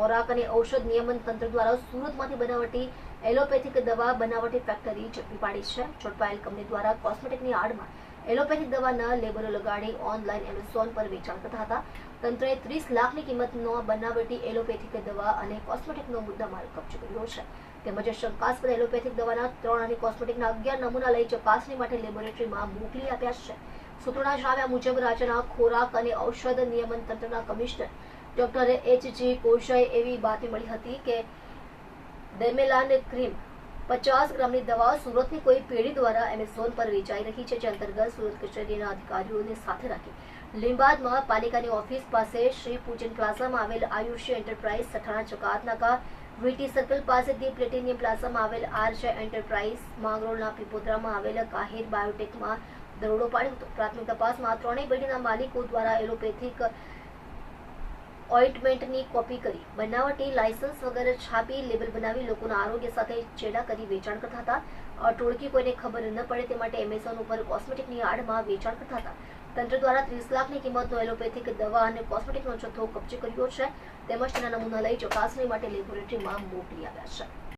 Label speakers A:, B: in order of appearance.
A: ખોરાક અને ઔષધ નિયમન તંત્ર દ્વારા સુરતમાંથી બનાવટી એલોપેથિક દવા બનાવટી ફેક્ટરી ઝડપી પાડી છે. ઝડપાયેલ કંપની દ્વારા કોસ્મેટિકની આડમાં એલોપેથિક દવાના લેબલો લગાડી ઓનલાઈન એમેઝોન પર વેચાણ કરતા હતા. તંત્રએ ત્રીસ લાખની કિંમતનો બનાવટી એલોપેથિક દવા અને કોસ્મેટિકનો મુદ્દામાલ કબજે કર્યો છે. તેમજ શંકાસ્પદ એલોપેથિક દવાના ત્રણ અને કોસ્મેટિકના અગિયાર નમૂના લઈ ચકાસણી માટે લેબોરેટરીમાં મોકલી આપ્યા છે. સૂત્રોના જણાવ્યા મુજબ રાજ્યના ખોરાક અને ઔષધ નિયમન તંત્રના કમિશનર ડોક્ટર એચ જી કોશાએ એવી બાતમી મળી હતી કે ડેમેલાન ક્રીમ પચાસ ગ્રામની દવા સુરતની કોઈ પેઢી દ્વારા એમેઝોન પર વેચાઈ રહી છે, જે અંતર્ગત સુરત કચેરીના અધિકારીઓને સાથે રાખી. લીંબાદમાં પાલિકાની ઓફિસ પાસે શ્રી પૂજન પ્લાઝામાં આવેલ આયુષ્ય એન્ટરપ્રાઇઝ સઠાણા ચકાતનાકા વીટી સર્કલ પાસેથી પ્લેટિનિયમ પ્લાઝામાં આવેલ આરજે એન્ટરપ્રાઇઝ માંગરોળના પીપોદરામાં આવેલ કાહિર બાયોટેકમાં દરોડો પાડ્યો હતો. પ્રાથમિક તપાસમાં ત્રણેય પેઢીના માલિકો દ્વારા એલોપેથિક ઓઇન્ટમેન્ટની કોપી કરી બનાવટી લાયસન્સ વગર છાપી લેબલ બનાવી લોકોના આરોગ્ય સાથે ચેડા કરી વેચાણ કરતા હતા. ટોળકી કોઈને ખબર ન પડે તે માટે એમેઝોન ઉપર કોસ્મેટિકની આડમાં વેચાણ કરતા હતા. તંત્ર દ્વારા ત્રીસ લાખની કિંમતનો એલોપેથિક દવા અને કોસ્મેટિકનો જથ્થો કબજે કર્યો છે. તેમજ તેના નમૂના લઈ ચકાસણી માટે લેબોરેટરીમાં મોકલી આવ્યા છે.